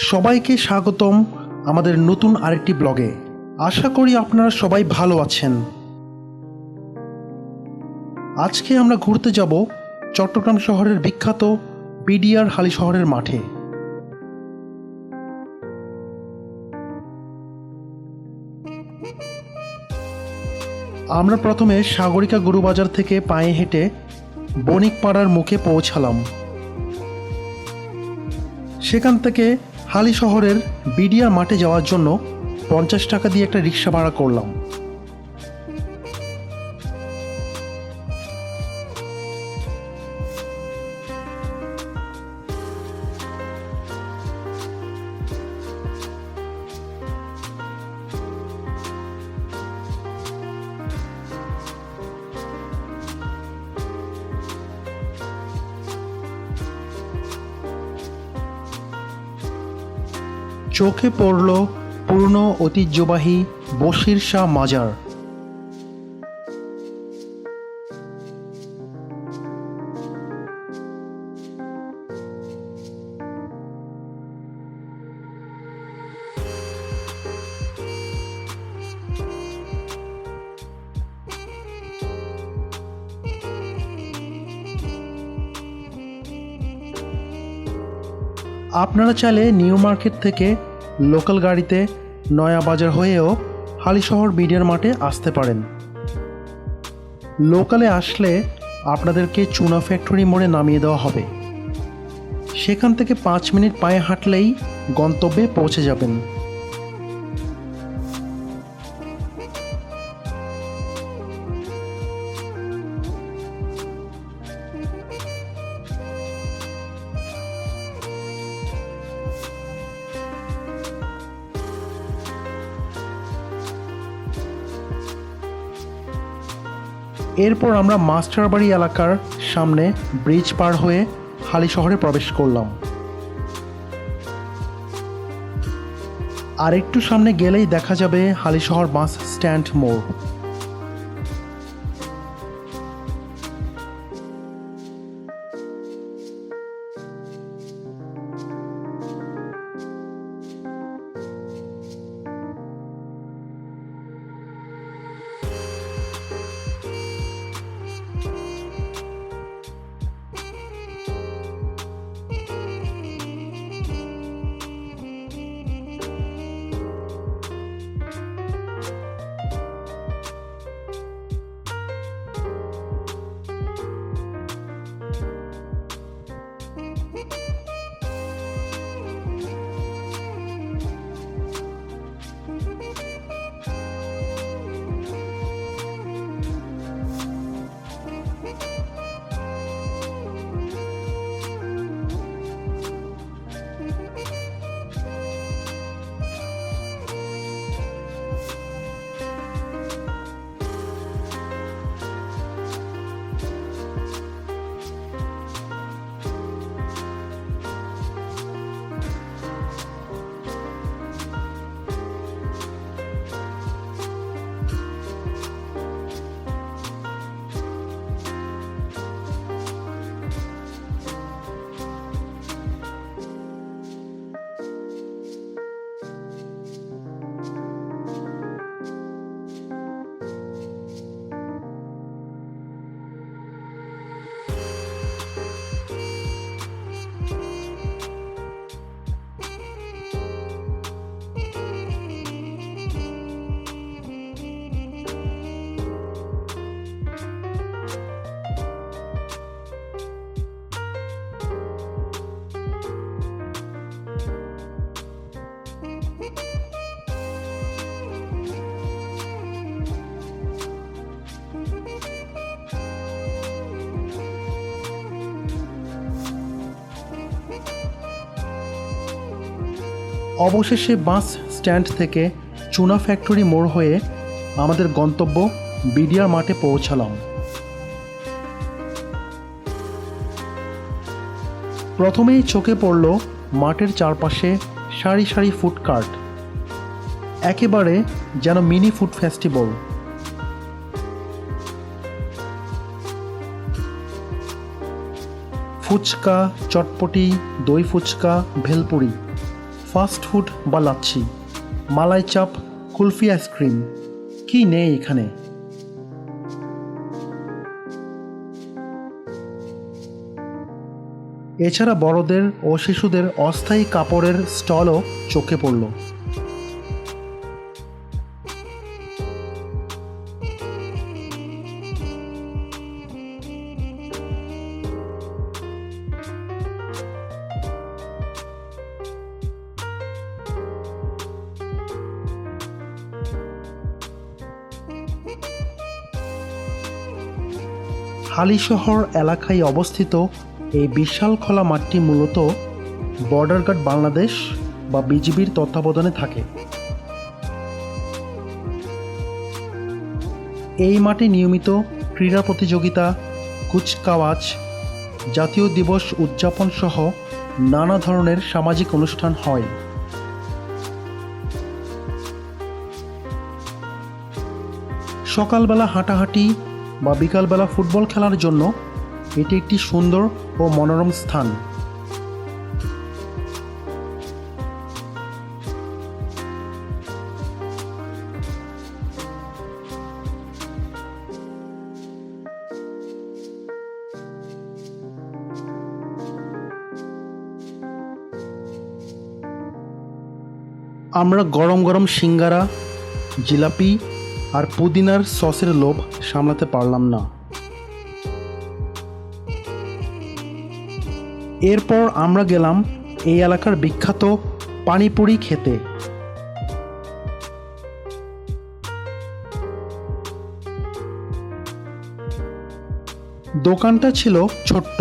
সবাইকে স্বাগতম আমাদের নতুন আরেকটি ব্লগে। আশা করি আপনারা সবাই ভালো আছেন। আজকে আমরা ঘুরতে যাব চট্টগ্রাম শহরের বিখ্যাত পিডিআর হালি শহরের মাঠে। আমরা প্রথমে সাগরিকা গরুবাজার থেকে পায়ে হেঁটে বণিকপাড়ার মুখে পৌঁছালাম। সেখান থেকে হালি শহরের বিডিয়া মাঠে যাওয়ার জন্য পঞ্চাশ টাকা দিয়ে একটা রিক্সা ভাড়া করলাম। চোখে পড়ল পুরনো ঐতিহ্যবাহী বশির শাহ মাজার। আপনারা চাইলে নিউ মার্কেট থেকে লোকাল গাড়িতে নয়াবাজার হয়েও হালিশহর মিডিয়ার মাঠে আসতে পারেন। লোকালে আসলে আপনাদেরকে চুনা ফ্যাক্টরি মোড়ে নামিয়ে দেওয়া হবে। সেখান থেকে পাঁচ মিনিট পায়ে হাঁটলেই গন্তব্যে পৌঁছে যাবেন। এরপর আমরা মাস্টারবাড়ি এলাকার সামনে ব্রিজ পার হয়ে হালি শহরে প্রবেশ করলাম। আরেকটু সামনে গেলেই দেখা যাবে হালিশহর বাস স্ট্যান্ড মোড়। অবশেষে বাস স্ট্যান্ড থেকে চুনা ফ্যাক্টরি মোড় হয়ে আমাদের গন্তব্য বিডিআর মাঠে পৌঁছালাম। প্রথমেই চোখে পড়ল মাঠের চারপাশে সারি সারি ফুড কার্ট, একেবারে যেন mini food festival. Fuchka, chotpoti, দই ফুচকা, ভেলপুরি ফাস্ট ফুড বা লাচ্ছি, মালাই চাপ, কুলফি আইসক্রিম, কি নেই এখানে? এছাড়া বড়দের ও শিশুদের অস্থায়ী কাপড়ের স্টলও চোখে পড়ল। হালিশহর এলাকায় অবস্থিত এই বিশাল খোলা মাঠটি মূলত বর্ডার গার্ড বাংলাদেশ বা বিজিবির তত্ত্বাবধানে থাকে। এই মাঠে নিয়মিত ক্রীড়া প্রতিযোগিতা, কুচকাওয়াজ, জাতীয় দিবস উদযাপন সহ নানা ধরনের সামাজিক অনুষ্ঠান হয়। সকালবেলা হাঁটাহাঁটি বা বিকালবেলা ফুটবল খেলার জন্য এটি একটি সুন্দর ও মনোরম স্থান। আমরা গরম গরম সিঙ্গারা, জিলাপি আর পুদিনার সসের লোভ সামলাতে পারলাম না। এরপর আমরা গেলাম এই এলাকার বিখ্যাত পানিপুরি খেতে। দোকানটা ছিল ছোট্ট,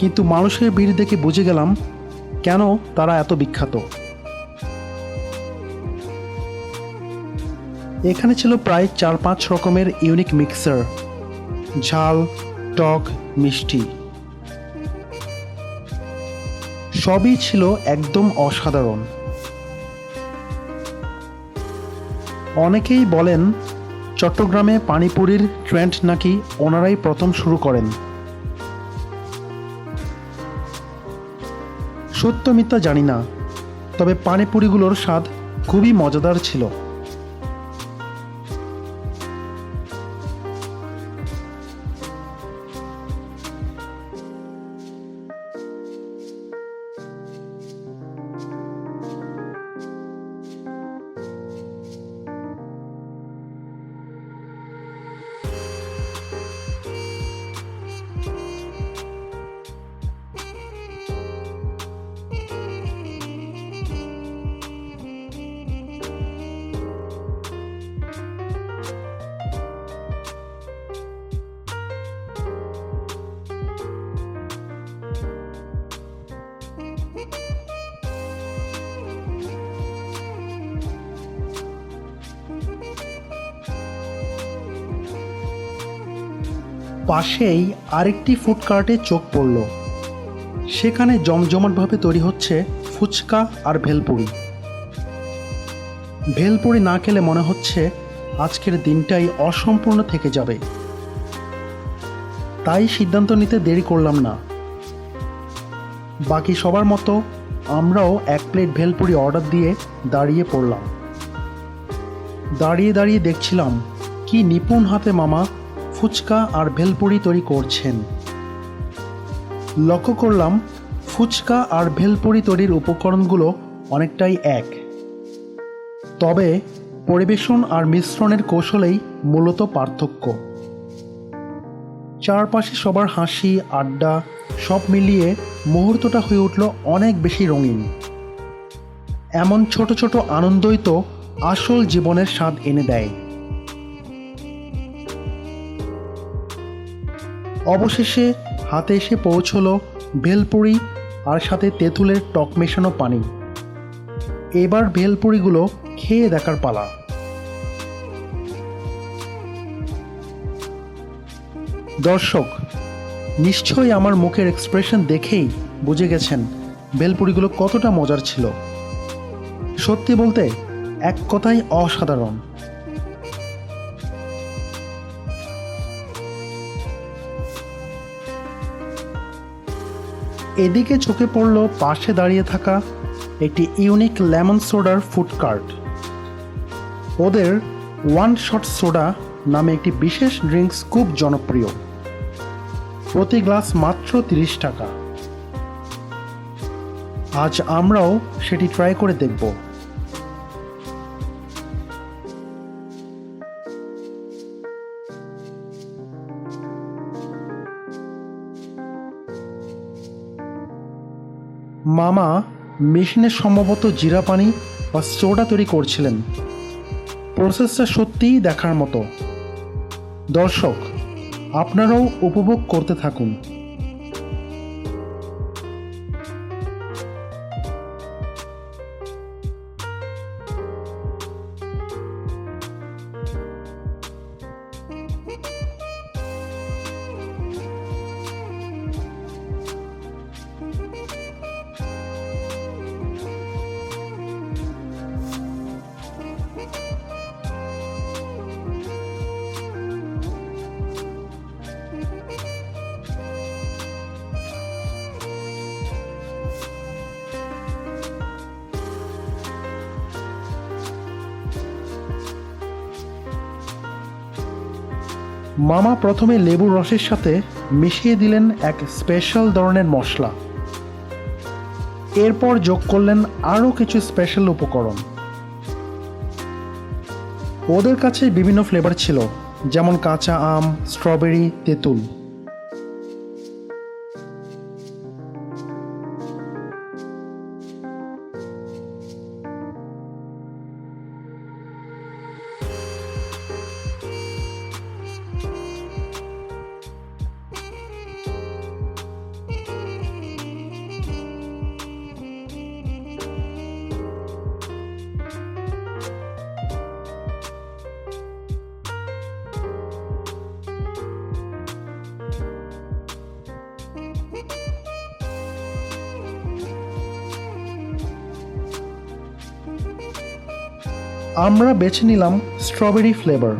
কিন্তু মানুষের ভিড় দেখে বুঝে গেলাম কেন তারা এত বিখ্যাত। এখানে ছিল প্রায় চার পাঁচ রকমের ইউনিক মিক্সার। ঝাল, টক, মিষ্টি। সবই ছিল একদম অসাধারণ। অনেকেই বলেন, চট্টগ্রামে পানিপুরির ট্রেন্ড নাকি ওনারাই প্রথম শুরু করেন। সত্য মিথ্যা জানি না, তবে পানিপুরিগুলোর স্বাদ খুবই মজাদার ছিল। পাশেই আরেকটি ফুড কার্টে চোখ পড়ল। সেখানে জমজমাটভাবে তৈরি হচ্ছে ফুচকা আর ভেলপুরি। ভেলপুরি না খেলে মনে হচ্ছে আজকের দিনটাই অসম্পূর্ণ থেকে যাবে। তাই সিদ্ধান্ত নিতে দেরি করলাম না। বাকি সবার মতো আমরাও এক প্লেট ভেলপুরি অর্ডার দিয়ে দাঁড়িয়ে পড়লাম। দাঁড়িয়ে দাঁড়িয়ে দেখছিলাম, কি নিপুণ হাতে মামা ফুচকা আর ভেলপুরি তৈরি করছেন। লক্ষ্য করলাম, ফুচকা আর ভেলপুরি তৈরির উপকরণগুলো অনেকটাই এক। তবে পরিবেশন আর মিশ্রণের কৌশলেই মূলত পার্থক্য। চারপাশে সবার হাসি, আড্ডা, সব মিলিয়ে মুহূর্তটা হয়ে উঠল অনেক বেশি রঙিন। এমন ছোট ছোট আনন্দই তো আসল জীবনের স্বাদ এনে দেয়। অবশেষে হাতে এসে পৌঁছলো ভেলপুরি আর সাথে তেঁতুলের টক মেশানো পানি। এবার ভেলপুরিগুলো খেয়ে দেখার পালা। দর্শক, নিশ্চয়ই আমার মুখের এক্সপ্রেশন দেখেই বুঝে গেছেন ভেলপুরিগুলো কতটা মজার ছিল। সত্যি বলতে, এক কথাই অসাধারণ। এদিকে চোখে পড়ল পাশে দাঁড়িয়ে থাকা একটি ইউনিক লেমন সোডার ফুড কার্ট ওদের ওয়ান শট সোডা নামে একটি বিশেষ ড্রিঙ্কস খুব জনপ্রিয়। প্রতি গ্লাস মাত্র তিরিশ টাকা। আজ আমরাও সেটি ট্রাই করে দেখব। মামা মেশিনে সম্ভবত জিরা পানি বা সোডা তৈরি করছিলেন। প্রসেসটা সত্যিই দেখার মতো। দর্শক, আপনারাও উপভোগ করতে থাকুন। মামা প্রথমে লেবুর রসের সাথে মিশিয়ে দিলেন এক স্পেশাল ধরনের মশলা। এরপর যোগ করলেন আরও কিছু স্পেশাল উপকরণ। ওদের কাছে বিভিন্ন ফ্লেভার ছিল, যেমন কাঁচা আম, স্ট্রবেরি, তেঁতুল। আমরা বেছে নিলাম স্ট্রবেরি ফ্লেভার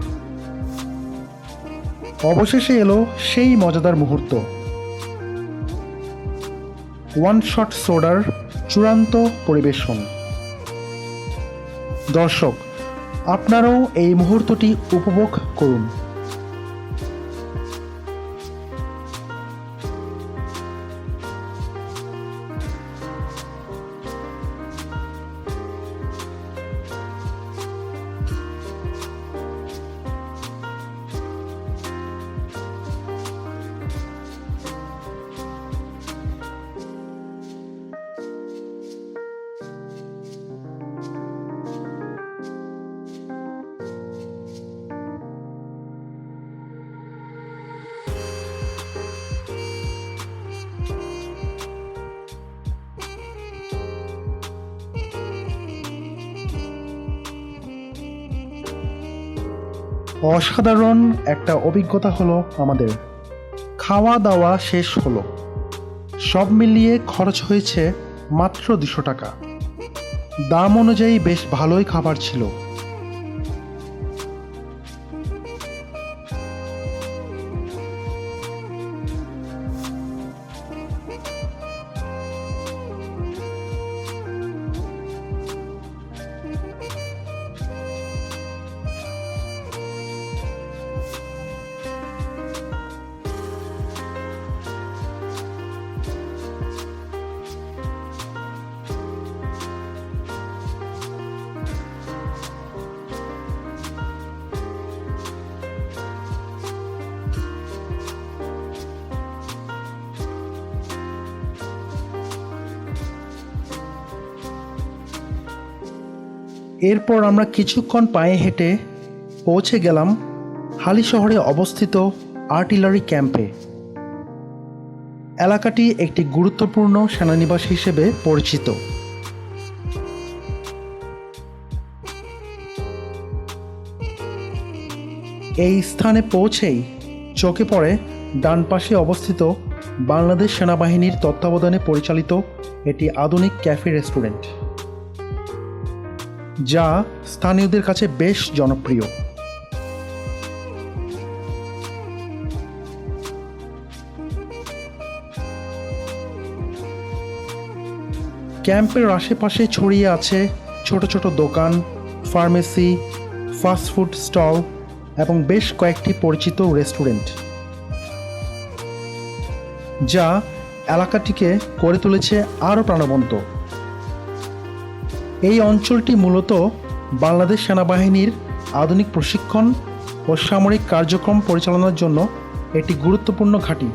অবশেষে এলো সেই মজাদার মুহূর্ত। ওয়ান শট সোডার চূড়ান্ত পরিবেশন। দর্শক, আপনারাও এই মুহূর্তটি উপভোগ করুন। অসাধারণ একটা অভিজ্ঞতা হলো আমাদের। খাওয়া দাওয়া শেষ হলো। সব মিলিয়ে খরচ হয়েছে মাত্র দুশো টাকা। দাম অনুযায়ী বেশ ভালোই খাবার ছিল। এরপর আমরা কিছুক্ষণ পায়ে হেঁটে পৌঁছে গেলাম হালি শহরে অবস্থিত আর্টিলারি ক্যাম্পে। এলাকাটি একটি গুরুত্বপূর্ণ সেনানিবাস হিসেবে পরিচিত। এই স্থানে পৌঁছেই চোখে পড়ে ডান পাশে অবস্থিত বাংলাদেশ সেনাবাহিনীর তত্ত্বাবধানে পরিচালিত এটি আধুনিক ক্যাফে রেস্টুরেন্ট। যা স্থানীয়দের কাছে বেশ জনপ্রিয়। ক্যাম্পের আশেপাশে ছড়িয়ে আছে ছোট ছোট দোকান, ফার্মেসি ফাস্টফুড স্টল এবং বেশ কয়েকটি পরিচিত রেস্টুরেন্ট, যা এলাকাটিকে করে তুলেছে আরও প্রাণবন্ত। এই অঞ্চলটি মূলত বাংলাদেশ সেনাবাহিনীর আধুনিক প্রশিক্ষণ ও সামরিক কার্যক্রম পরিচালনার জন্য একটি গুরুত্বপূর্ণ ঘাঁটি।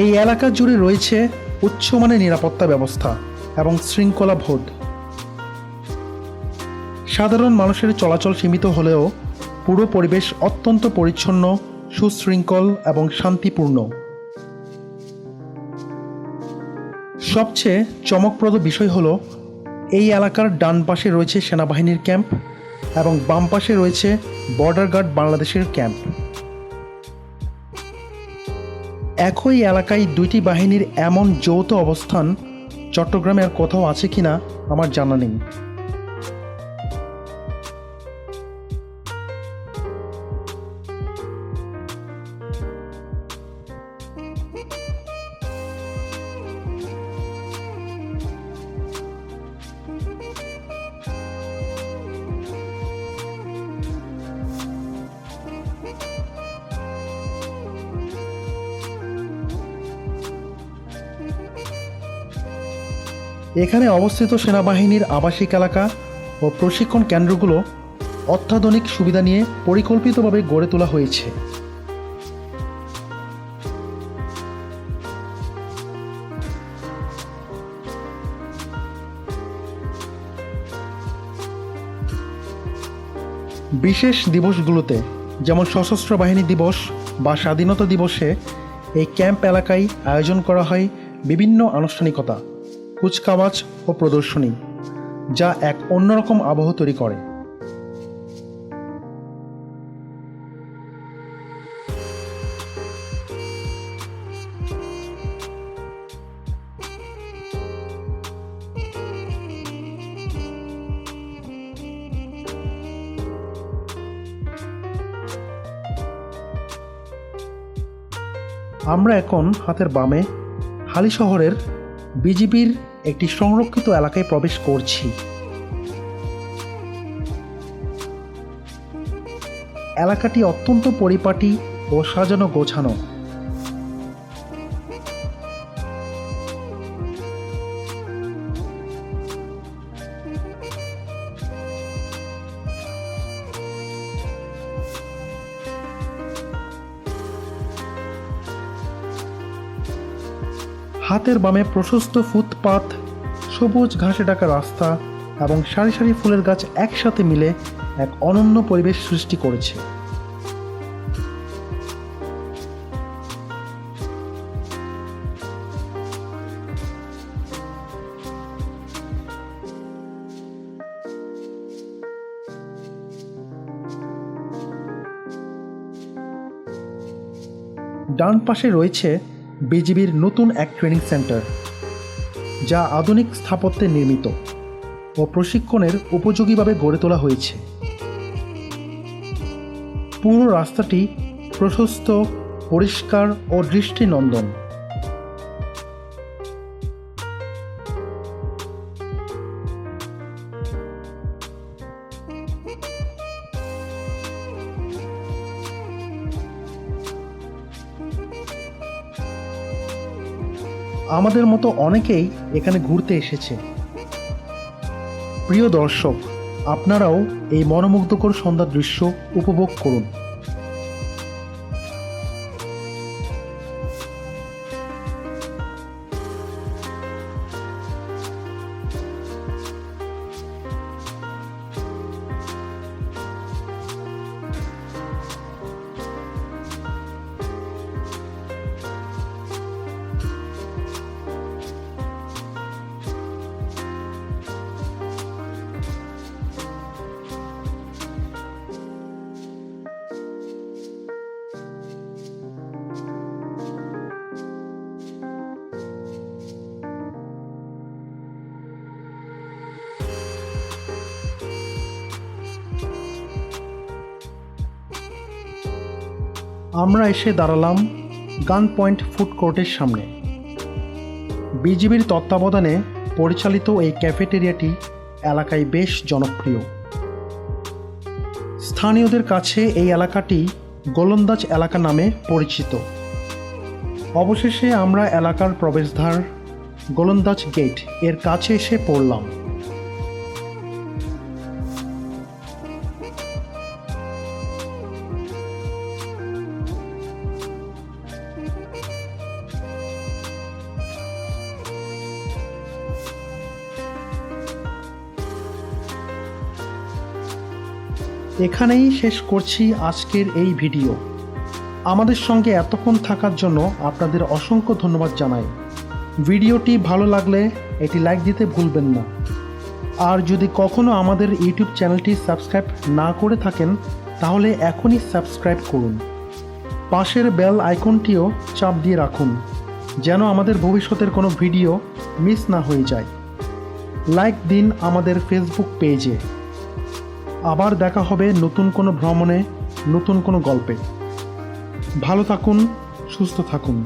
এই এলাকা জুড়ে রয়েছে উচ্চমানের নিরাপত্তা ব্যবস্থা এবং শৃঙ্খলা বোধ সাধারণ মানুষের চলাচল সীমিত হলেও পুরো পরিবেশ অত্যন্ত পরিচ্ছন্ন, সুশৃঙ্খল এবং শান্তিপূর্ণ। সবচেয়ে চমকপ্রদ বিষয় হলো, এই এলাকার ডান পাশে রয়েছে সেনাবাহিনীর ক্যাম্প এবং বাম পাশে রয়েছে বর্ডার গার্ড বাংলাদেশের ক্যাম্প। একই এলাকায় দুইটি বাহিনীর এমন যৌথ অবস্থান চট্টগ্রামে আর কোথাও আছে কিনা আমার জানা নেই। এখানে অবস্থিত সেনাবাহিনীর আবাসিক এলাকা ও প্রশিক্ষণ কেন্দ্রগুলো অত্যাধুনিক সুবিধা নিয়ে পরিকল্পিতভাবে গড়ে তোলা হয়েছে। বিশেষ দিবসগুলোতে যেমন সশস্ত্র বাহিনী দিবস বা স্বাধীনতা দিবসে এই ক্যাম্প এলাকায় আয়োজন করা হয় বিভিন্ন আনুষ্ঠানিকতা। কুচকাওয়াজ ও প্রদর্শনী, যা এক অন্যরকম আবহ তৈরি করে। আমরা এখন হাতের বামে হালি শহরের বিজিবির একটি সংরক্ষিত এলাকায় প্রবেশ করছি। এলাকাটি অত্যন্ত পরিপাটি ও সাজানো গোছানো। হাতের বামে প্রশস্ত ফুটপাথ সবুজ ঘাসে ঢাকা রাস্তা এবং সারি সারি ফুলের গাছ একসাথে মিলে এক অনন্য পরিবেশ সৃষ্টি করেছে। ডান পাশে রয়েছে বিজিবির নতুন এক ট্রেনিং সেন্টার, যা আধুনিক স্থাপত্যে নির্মিত ও প্রশিক্ষণের উপযোগীভাবে গড়ে তোলা হয়েছে। পুরো রাস্তাটি প্রশস্ত, পরিষ্কার ও দৃষ্টিনন্দন। আমাদের মতো অনেকেই এখানে ঘুরতে এসেছে। প্রিয় দর্শক, আপনারাও এই মনোমুগ্ধকর সন্ধ্যার দৃশ্য উপভোগ করুন। আমরা এসে দাঁড়ালাম গান পয়েন্ট ফুড কোর্টের সামনে। বিজিবির তত্ত্বাবধানে পরিচালিত এই ক্যাফেটেরিয়াটি এলাকায় বেশ জনপ্রিয়। স্থানীয়দের কাছে এই এলাকাটি গোলন্দাজ এলাকা নামে পরিচিত। অবশেষে আমরা এলাকার প্রবেশদ্বার গোলন্দাজ গেটের কাছে এসে পড়লাম। এখানেই শেষ করছি আজকের এই ভিডিও। আমাদের সঙ্গে এতক্ষণ থাকার জন্য আপনাদের অসংখ্য ধন্যবাদ জানাই। ভিডিওটি ভালো লাগলে এটি লাইক দিতে ভুলবেন না। আর যদি কখনও আমাদের ইউটিউব চ্যানেলটি সাবস্ক্রাইব না করে থাকেন, তাহলে এখনই সাবস্ক্রাইব করুন। পাশের বেল আইকনটিও চাপ দিয়ে রাখুন, যেন আমাদের ভবিষ্যতের কোনো ভিডিও মিস না হয়ে যায়। লাইক দিন আমাদের ফেসবুক পেজে। আবার দেখা হবে নতুন কোনো ভ্রমণে নতুন কোনো গল্পে। ভালো থাকুন সুস্থ থাকুন।